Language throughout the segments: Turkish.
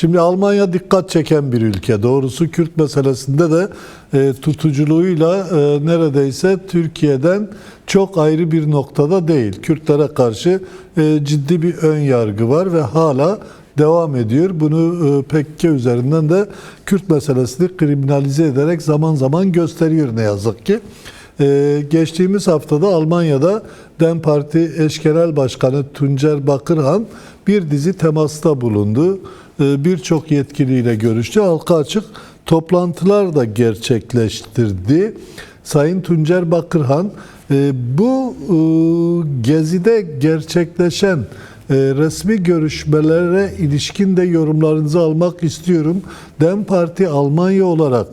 Şimdi Almanya dikkat çeken bir ülke. Doğrusu Kürt meselesinde de e, tutuculuğuyla e, neredeyse Türkiye'den çok ayrı bir noktada değil. Kürtlere karşı e, ciddi bir ön yargı var ve hala devam ediyor. Bunu e, PKK üzerinden de Kürt meselesini kriminalize ederek zaman zaman gösteriyor ne yazık ki. Ee, geçtiğimiz haftada Almanya'da DEM Parti eş genel başkanı Tuncer Bakırhan bir dizi temasta bulundu. Ee, Birçok yetkiliyle görüştü. Halka açık toplantılar da gerçekleştirdi. Sayın Tuncer Bakırhan e, bu e, gezide gerçekleşen e, resmi görüşmelere ilişkin de yorumlarınızı almak istiyorum. DEM Parti Almanya olarak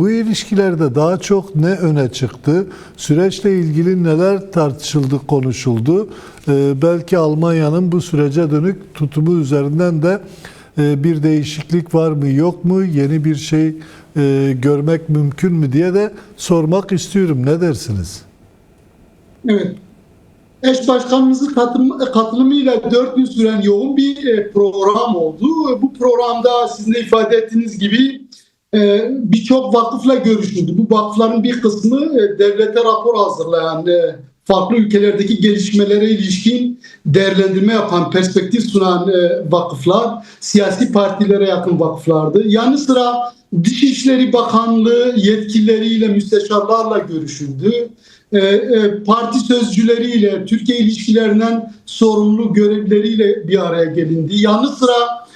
bu ilişkilerde daha çok ne öne çıktı? Süreçle ilgili neler tartışıldı, konuşuldu? E, belki Almanya'nın bu sürece dönük tutumu üzerinden de e, bir değişiklik var mı yok mu? Yeni bir şey e, görmek mümkün mü diye de sormak istiyorum. Ne dersiniz? Evet. Eş başkanımızın katılım, katılımıyla 4 gün süren yoğun bir e, program oldu. Bu programda sizin de ifade ettiğiniz gibi birçok vakıfla görüşüldü. Bu vakıfların bir kısmı e, devlete rapor hazırlayan, e, farklı ülkelerdeki gelişmelere ilişkin değerlendirme yapan, perspektif sunan e, vakıflar, siyasi partilere yakın vakıflardı. Yanı sıra Dışişleri Bakanlığı yetkilileriyle, müsteşarlarla görüşüldü. Parti sözcüleriyle, Türkiye ilişkilerinden sorumlu görevlileriyle bir araya gelindi. Yanı sıra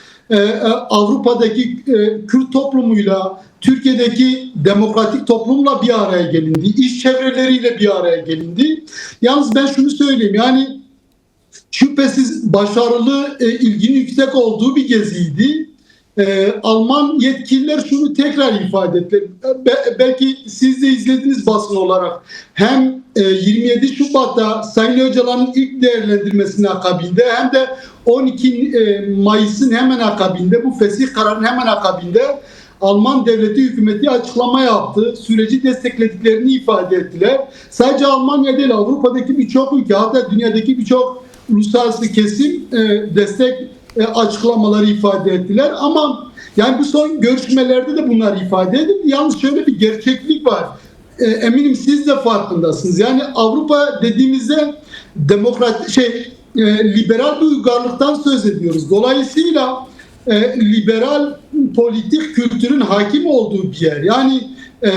Avrupa'daki e, Kürt toplumuyla, Türkiye'deki demokratik toplumla bir araya gelindi. İş çevreleriyle bir araya gelindi. Yalnız ben şunu söyleyeyim yani şüphesiz başarılı, e, ilginin yüksek olduğu bir geziydi. Alman yetkililer şunu tekrar ifade. Be- belki siz de izlediniz basın olarak. Hem e, 27 Şubat'ta Sayın Öcalan'ın ilk değerlendirmesinin akabinde hem de 12 e, Mayıs'ın hemen akabinde bu fesih kararın hemen akabinde Alman devleti hükümeti açıklama yaptı. Süreci desteklediklerini ifade ettiler. Sadece Almanya değil Avrupa'daki birçok ülke hatta dünyadaki birçok uluslararası kesim e, destek e, açıklamaları ifade ettiler ama yani bu son görüşmelerde de bunlar ifade edildi. Yalnız şöyle bir gerçeklik var. Eminim siz de farkındasınız. Yani Avrupa dediğimizde demokrat şey e, liberal bir uygarlıktan söz ediyoruz. Dolayısıyla e, liberal politik kültürün hakim olduğu bir yer. Yani e,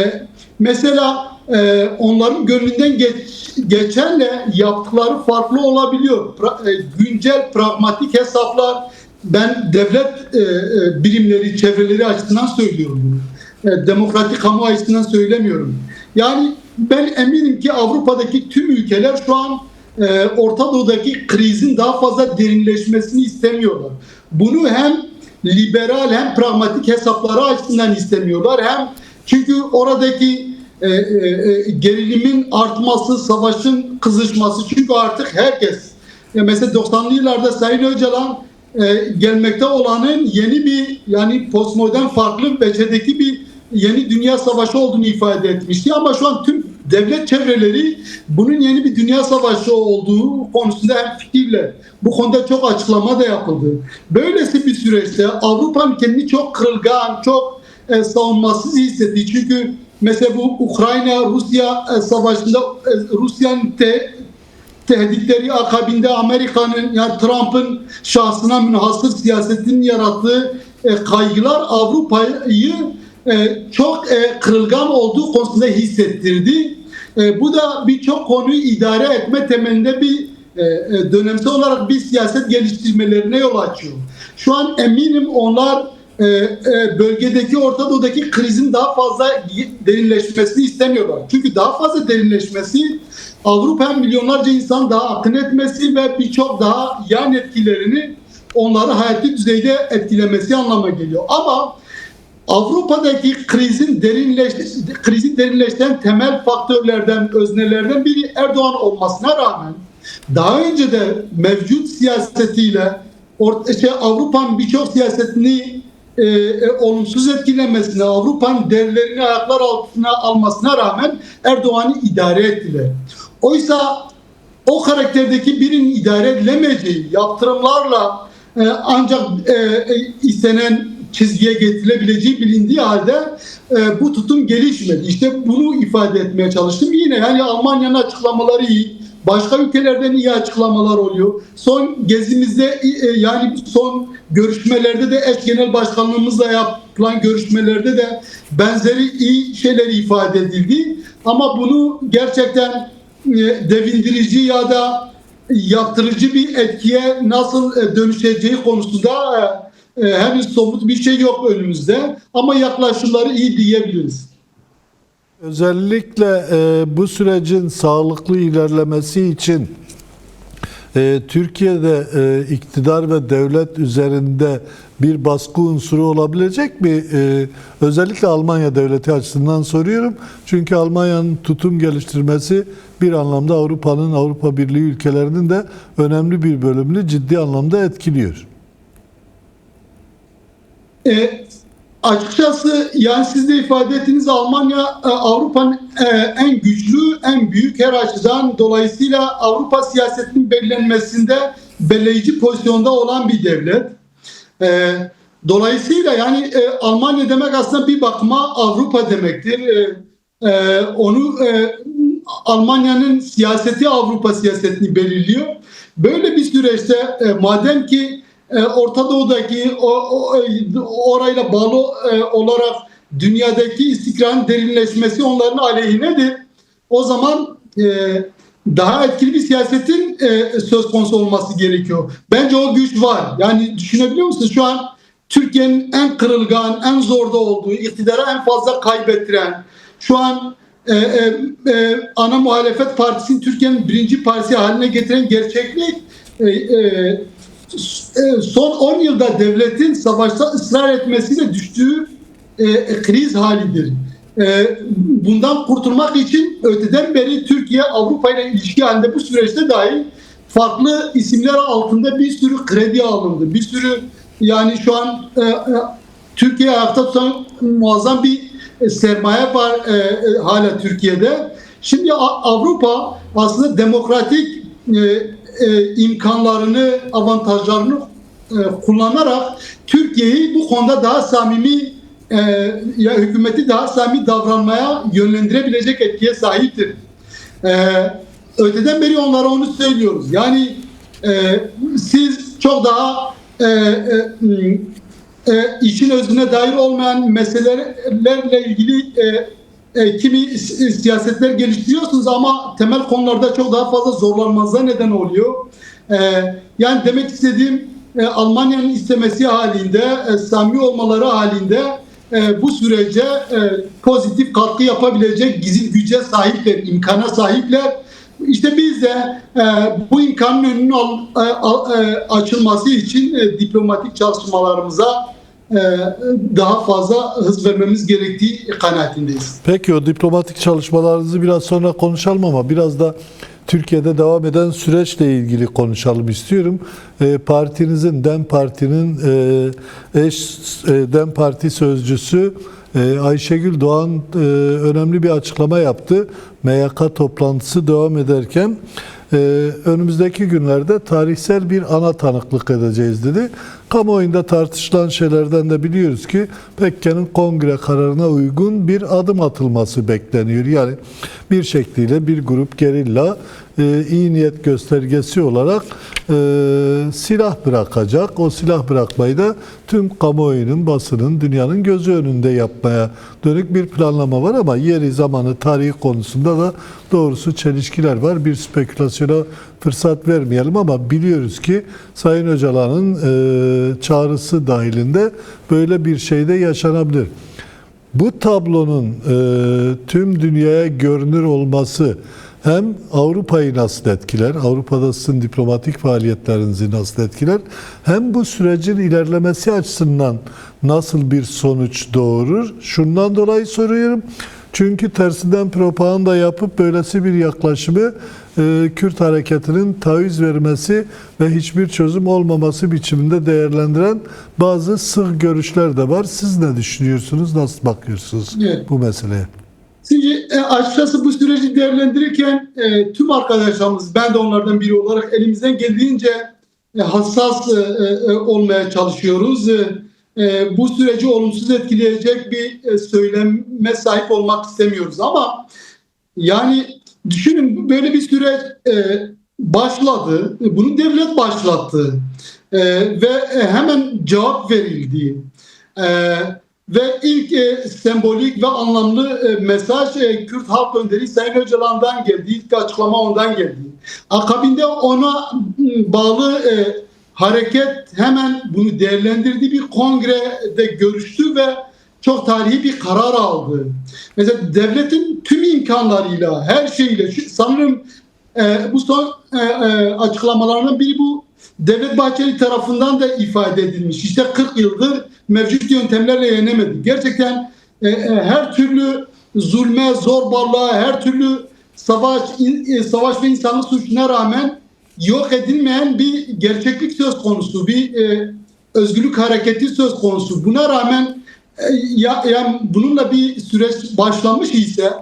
mesela e, onların gönlünden geç, geçenle yaptıkları farklı olabiliyor. Pra, e, güncel pragmatik hesaplar ben devlet e, e, birimleri, çevreleri açısından söylüyorum bunu. E, demokratik kamu açısından söylemiyorum. Yani ben eminim ki Avrupa'daki tüm ülkeler şu an e, Orta Doğu'daki krizin daha fazla derinleşmesini istemiyorlar. Bunu hem liberal hem pragmatik hesapları açısından istemiyorlar. Hem çünkü oradaki e, e, e, gerilimin artması, savaşın kızışması çünkü artık herkes ya mesela 90'lı yıllarda Sayın Öcalan e, gelmekte olanın yeni bir yani postmodern farklı becedeki bir yeni dünya savaşı olduğunu ifade etmişti ama şu an tüm devlet çevreleri bunun yeni bir dünya savaşı olduğu konusunda hem fikirler. Bu konuda çok açıklama da yapıldı. Böylesi bir süreçte Avrupa'nın kendini çok kırılgan, çok e, savunmasız hissettiği çünkü mesela bu Ukrayna-Rusya e, savaşında e, Rusya'nın te, tehditleri akabinde Amerika'nın yani Trump'ın şahsına münhasır siyasetinin yarattığı e, kaygılar Avrupa'yı çok e, kırılgan olduğu konusunda hissettirdi. E, bu da birçok konuyu idare etme temelinde bir e, e, dönemsel olarak bir siyaset geliştirmelerine yol açıyor. Şu an eminim onlar e, e, bölgedeki Orta Doğu'daki krizin daha fazla derinleşmesini istemiyorlar. Çünkü daha fazla derinleşmesi Avrupa milyonlarca insan daha akın etmesi ve birçok daha yan etkilerini onları hayati düzeyde etkilemesi anlama geliyor. Ama Avrupa'daki krizin derinleş krizi derinleştiren temel faktörlerden, öznelerden biri Erdoğan olmasına rağmen daha önce de mevcut siyasetiyle şey, Avrupa'nın birçok siyasetini e, e, olumsuz etkilemesine, Avrupa'nın değerlerini ayaklar altına almasına rağmen Erdoğan'ı idare ettiler. Oysa o karakterdeki birinin idare edilemeyeceği yaptırımlarla e, ancak e, e, istenen çizgiye getirilebileceği bilindiği halde e, bu tutum gelişmedi. İşte bunu ifade etmeye çalıştım. Yine yani Almanya'nın açıklamaları iyi. Başka ülkelerden iyi açıklamalar oluyor. Son gezimizde e, yani son görüşmelerde de eş genel başkanlığımızla yapılan görüşmelerde de benzeri iyi şeyler ifade edildi. Ama bunu gerçekten e, devindirici ya da yaptırıcı bir etkiye nasıl e, dönüşeceği konusunda e, henüz somut bir şey yok önümüzde. Ama yaklaşımları iyi diyebiliriz. Özellikle e, bu sürecin sağlıklı ilerlemesi için e, Türkiye'de e, iktidar ve devlet üzerinde bir baskı unsuru olabilecek mi? E, özellikle Almanya devleti açısından soruyorum. Çünkü Almanya'nın tutum geliştirmesi bir anlamda Avrupa'nın, Avrupa Birliği ülkelerinin de önemli bir bölümünü ciddi anlamda etkiliyor. E, açıkçası yani siz de ifade ettiğiniz Almanya e, Avrupa'nın e, en güçlü, en büyük her açıdan dolayısıyla Avrupa siyasetinin belirlenmesinde belirleyici pozisyonda olan bir devlet. E, dolayısıyla yani e, Almanya demek aslında bir bakıma Avrupa demektir. E, e, onu e, Almanya'nın siyaseti Avrupa siyasetini belirliyor. Böyle bir süreçte e, madem ki e, Orta Doğu'daki o, orayla bağlı e, olarak dünyadaki istikrarın derinleşmesi onların aleyhinedir. O zaman e, daha etkili bir siyasetin e, söz konusu olması gerekiyor. Bence o güç var. Yani düşünebiliyor musunuz? Şu an Türkiye'nin en kırılgan, en zorda olduğu, iktidara en fazla kaybettiren, şu an e, e, e, ana muhalefet partisinin Türkiye'nin birinci partisi haline getiren gerçeklik e, e, e, son 10 yılda devletin savaşta ısrar etmesiyle düştüğü e, kriz halidir. E, bundan kurtulmak için öteden beri Türkiye Avrupa ile ilişki halinde bu süreçte dahi farklı isimler altında bir sürü kredi alındı. Bir sürü yani şu an e, e, Türkiye ayakta tutan muazzam bir e, sermaye var e, e, hala Türkiye'de. Şimdi Avrupa aslında demokratik e, e, imkanlarını, avantajlarını e, kullanarak Türkiye'yi bu konuda daha samimi e, ya hükümeti daha samimi davranmaya yönlendirebilecek etkiye sahiptir. E, öteden beri onlara onu söylüyoruz. Yani e, siz çok daha e, e, e, işin özüne dair olmayan meselelerle ilgili e, e, kimi si- siyasetler geliştiriyorsunuz ama temel konularda çok daha fazla zorlanmanıza neden oluyor. E, yani demek istediğim e, Almanya'nın istemesi halinde, e, samimi olmaları halinde e, bu sürece e, pozitif katkı yapabilecek gizli güce sahipler, imkana sahipler. İşte biz de e, bu imkanın önünün al- e, al- e, açılması için e, diplomatik çalışmalarımıza daha fazla hız vermemiz gerektiği kanaatindeyiz. Peki o diplomatik çalışmalarınızı biraz sonra konuşalım ama biraz da Türkiye'de devam eden süreçle ilgili konuşalım istiyorum. E, partinizin, DEM Parti'nin e, eş e, DEM Parti sözcüsü e, Ayşegül Doğan e, önemli bir açıklama yaptı. MYK toplantısı devam ederken e, önümüzdeki günlerde tarihsel bir ana tanıklık edeceğiz dedi. Kamuoyunda tartışılan şeylerden de biliyoruz ki Pekke'nin kongre kararına uygun bir adım atılması bekleniyor. Yani bir şekliyle bir grup gerilla e, iyi niyet göstergesi olarak e, silah bırakacak. O silah bırakmayı da tüm kamuoyunun, basının, dünyanın gözü önünde yapmaya dönük bir planlama var ama yeri, zamanı, tarihi konusunda da doğrusu çelişkiler var. Bir spekülasyona fırsat vermeyelim ama biliyoruz ki Sayın Öcalan'ın e, çağrısı dahilinde böyle bir şey de yaşanabilir. Bu tablonun e, tüm dünyaya görünür olması hem Avrupa'yı nasıl etkiler, Avrupa'da sizin diplomatik faaliyetlerinizi nasıl etkiler, hem bu sürecin ilerlemesi açısından nasıl bir sonuç doğurur? Şundan dolayı soruyorum. Çünkü tersinden propaganda yapıp böylesi bir yaklaşımı e, Kürt hareketinin taviz vermesi ve hiçbir çözüm olmaması biçiminde değerlendiren bazı sığ görüşler de var. Siz ne düşünüyorsunuz? Nasıl bakıyorsunuz Evet. bu meseleye? Şimdi e, açıkçası bu süreci değerlendirirken e, tüm arkadaşlarımız, ben de onlardan biri olarak elimizden geldiğince e, hassas e, e, olmaya çalışıyoruz. E, e, bu süreci olumsuz etkileyecek bir e, söyleme sahip olmak istemiyoruz ama yani düşünün böyle bir süreç e, başladı. Bunu devlet başlattı. E, ve e, hemen cevap verildi. E, ve ilk e, sembolik ve anlamlı e, mesaj e, Kürt Halk Önderi Sayın Öcalan'dan geldi. İlk açıklama ondan geldi. Akabinde ona bağlı e, hareket hemen bunu değerlendirdi. Bir kongrede görüştü ve çok tarihi bir karar aldı. Mesela devletin tüm imkanlarıyla, her şeyle, sanırım e, bu son e, e, açıklamalarından biri bu Devlet Bahçeli tarafından da ifade edilmiş. İşte 40 yıldır mevcut yöntemlerle yenemedi. Gerçekten e, e, her türlü zulme, zorbalığa, her türlü savaş, in- e, savaş ve insanlık suçuna rağmen yok edilmeyen bir gerçeklik söz konusu, bir e, özgürlük hareketi söz konusu. Buna rağmen e, ya, yani bununla bir süreç başlamış ise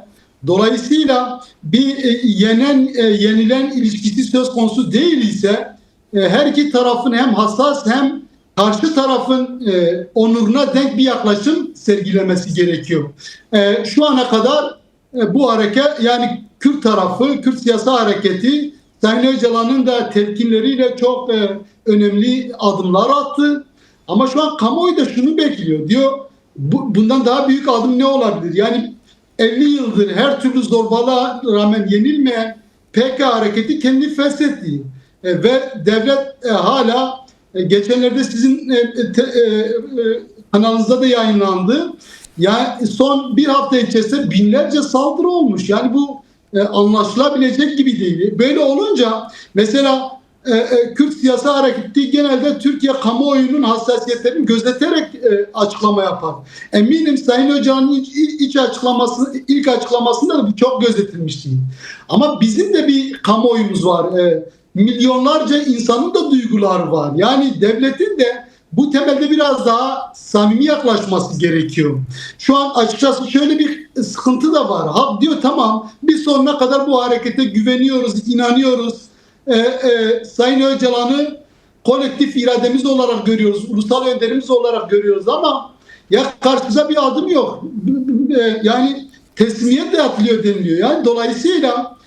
dolayısıyla bir e, yenen e, yenilen ilişkisi söz konusu değil ise e, her iki tarafın hem hassas hem karşı tarafın e, onuruna denk bir yaklaşım sergilemesi gerekiyor. E, şu ana kadar e, bu hareket yani Kürt tarafı, Kürt siyasi hareketi Sayın Öcalan'ın da tepkinleriyle çok e, önemli adımlar attı. Ama şu an kamuoyu da şunu bekliyor. Diyor bu, bundan daha büyük adım ne olabilir? Yani 50 yıldır her türlü zorbalığa rağmen yenilmeyen PK hareketi kendi feshetti. E, ve devlet e, hala geçenlerde sizin e, e, te- e, e, kanalınızda da yayınlandı. Yani son bir hafta içerisinde binlerce saldırı olmuş. Yani bu e, anlaşılabilecek gibi değil. Böyle olunca mesela e, e, Kürt siyasi hareketi genelde Türkiye kamuoyunun hassasiyetlerini gözeterek e, açıklama yapar. Eminim Sayın Öcalan'ın iç, iç açıklaması, ilk açıklamasında da bu çok gözetilmişti. Ama bizim de bir kamuoyumuz var. Milyonlarca insanın da duygular var. Yani devletin de bu temelde biraz daha samimi yaklaşması gerekiyor. Şu an açıkçası şöyle bir sıkıntı da var. Ha diyor tamam biz sonuna kadar bu harekete güveniyoruz, inanıyoruz. Ee, e, Sayın Öcalan'ı kolektif irademiz olarak görüyoruz, ulusal önderimiz olarak görüyoruz ama ya karşıda bir adım yok. E, Yani teslimiyet de yapılıyor deniliyor. Yani dolayısıyla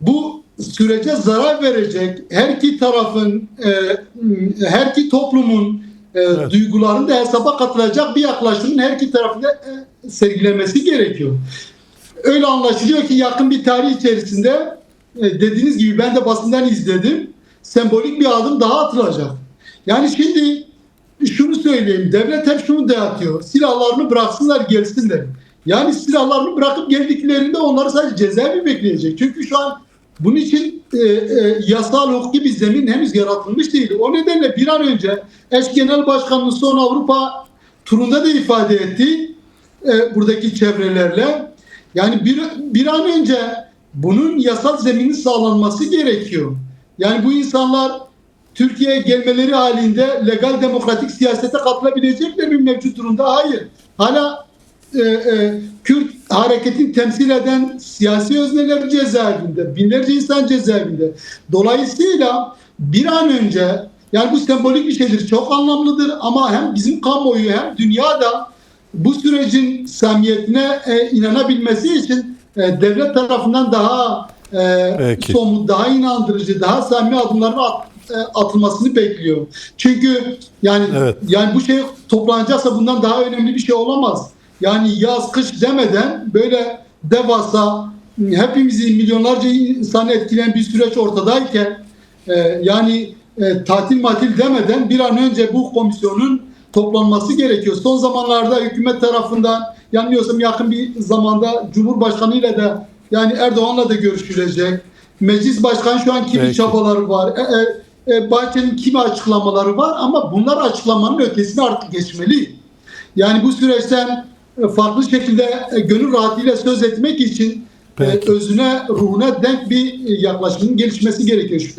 bu sürece zarar verecek her iki tarafın, e, her iki toplumun e, Evet. duygularını da hesaba katılacak bir yaklaşımın her iki tarafında e, sergilemesi gerekiyor. Öyle anlaşılıyor ki yakın bir tarih içerisinde e, dediğiniz gibi ben de basından izledim. Sembolik bir adım daha atılacak. Yani şimdi şunu söyleyeyim. Devlet hep şunu dayatıyor. Silahlarını bıraksınlar gelsinler. Yani silahlarını bırakıp geldiklerinde onları sadece cezaevi bekleyecek. Çünkü şu an bunun için e, e, yasal hukuki bir zemin henüz yaratılmış değil. O nedenle bir an önce eş genel başkanının son Avrupa turunda da ifade etti e, buradaki çevrelerle. Yani bir, bir an önce bunun yasal zeminin sağlanması gerekiyor. Yani bu insanlar Türkiye'ye gelmeleri halinde legal demokratik siyasete katılabilecekler mi mevcut durumda? Hayır. Hala e, e, Kürt hareketini temsil eden siyasi özneler cezaevinde, binlerce insan cezaevinde. Dolayısıyla bir an önce yani bu sembolik bir şeydir, çok anlamlıdır ama hem bizim kamuoyu hem dünyada bu sürecin samimiyetine e, inanabilmesi için e, devlet tarafından daha e, somut, daha inandırıcı, daha samimi adımların at- e, atılmasını bekliyor. Çünkü yani Evet. yani bu şey toplanacaksa bundan daha önemli bir şey olamaz. Yani yaz kış demeden böyle devasa hepimizi milyonlarca insanı etkileyen bir süreç ortadayken e, yani e, tatil matil demeden bir an önce bu komisyonun toplanması gerekiyor. Son zamanlarda hükümet tarafından yanılmıyorsam yakın bir zamanda Cumhurbaşkanı ile de yani Erdoğan'la da görüşülecek. Meclis Başkanı şu an kimi Peki. çabaları var. E, e, e, Bahçeli'nin kimi açıklamaları var ama bunlar açıklamanın ötesine artık geçmeli. Yani bu süreçten farklı şekilde e, gönül rahatlığıyla söz etmek için e, Peki. özüne, ruhuna denk bir e, yaklaşımın gelişmesi gerekiyor şüphesiz.